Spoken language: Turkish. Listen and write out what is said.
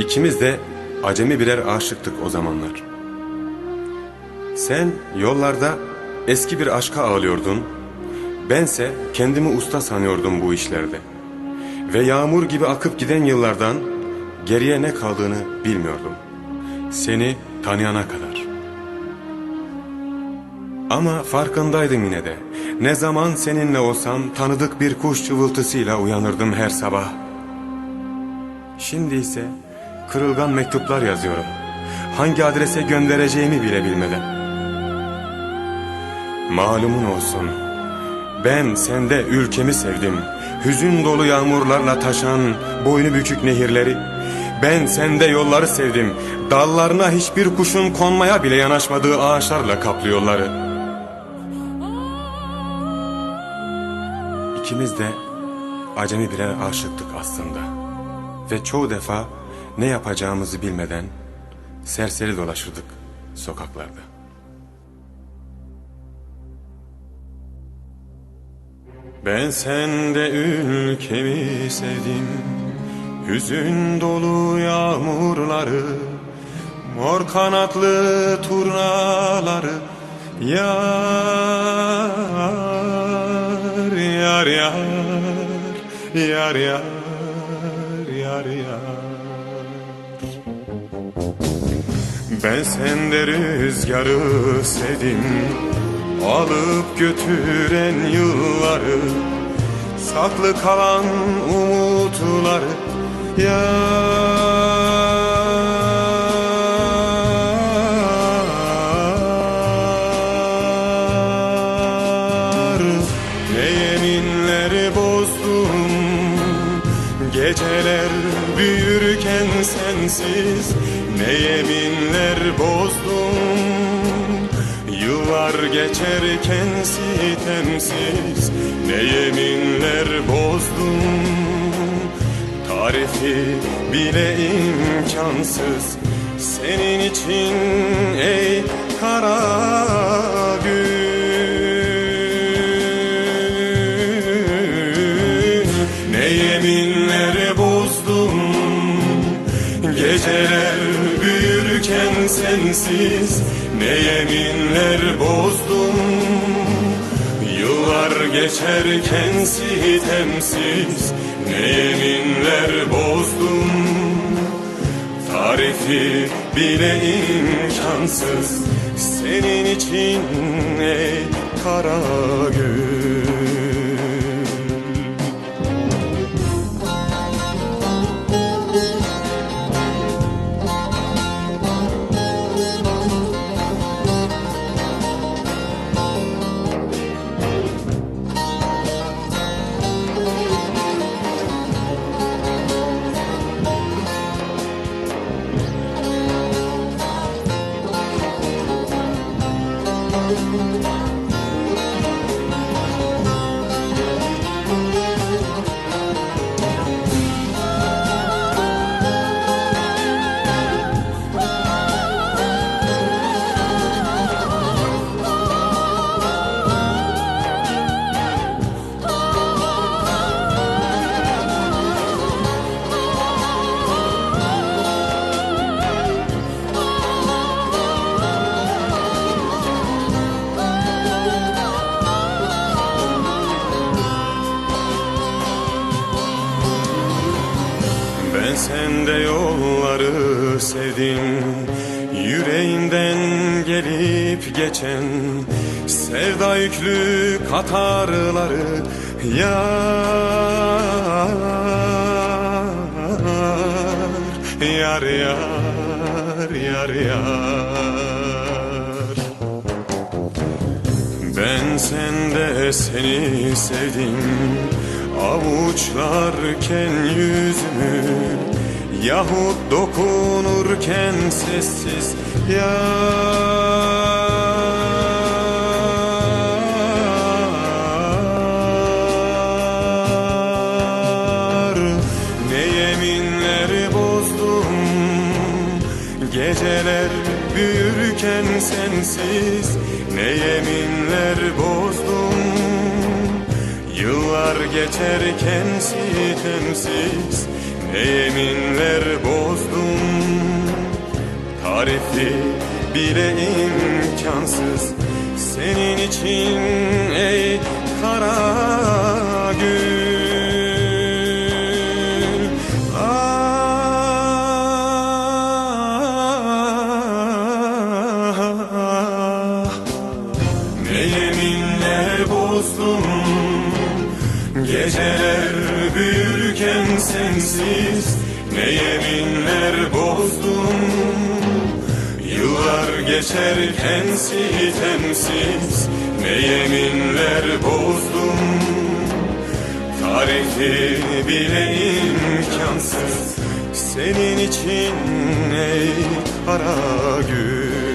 İkimiz de acemi birer aşıktık o zamanlar. Sen yollarda eski bir aşka ağlıyordun. Bense kendimi usta sanıyordum bu işlerde. Ve yağmur gibi akıp giden yıllardan geriye ne kaldığını bilmiyordum. Seni tanıyana kadar. Ama farkındaydım yine de. Ne zaman seninle olsam tanıdık bir kuş cıvıltısıyla uyanırdım her sabah. Şimdi ise kırılgan mektuplar yazıyorum. Hangi adrese göndereceğimi bile bilmeden. Malumun olsun. Ben sende ülkemi sevdim. Hüzün dolu yağmurlarla taşan boynu bükük nehirleri. Ben sende yolları sevdim. Dallarına hiçbir kuşun konmaya bile yanaşmadığı ağaçlarla kaplı yolları. İkimiz de acemi birer aşıktık aslında. Ve çoğu defa ne yapacağımızı bilmeden serseri dolaşırdık sokaklarda. Ben sende ülkemi sevdim Hüzün dolu yağmurları Mor kanatlı turnaları Yar, yar, yar Yar, yar, yar, yar Ben sende rüzgarı sevdim Alıp götüren yılları Saklı kalan umutları Yar Ne yeminleri sensiz Ne yeminler bozdum? Yıllar geçerken sitemsiz Ne yeminler bozdum? Tarifi bile imkansız Senin için ey kara gün Ne yeminler Geceler büyürken sensiz Ne yeminler bozdum. Yıllar geçerken sitemsiz Ne yeminler bozdum. Tarifi bile imkansız Senin için ey kara gül Ben sende yolları sevdim Yüreğimden gelip geçen Sevda yüklü katarları Yar Yar yar yar yar. Ben sende seni sevdim Avuçlarken yüzümü Yahut dokunurken sessiz Yar Geceler büyürken sensiz. Ne yeminler bozdum Yıllar geçerken sitemsiz Ne yeminler bozdum. Tarifi bile imkansız Senin için ey kara gül. Ah, ne yeminler bozdum Geceler büyürken sensiz Ne yeminler bozdum Yıllar geçerken sitemsiz Ne yeminler bozdum Tarifi bile imkansız Senin için ey kara gül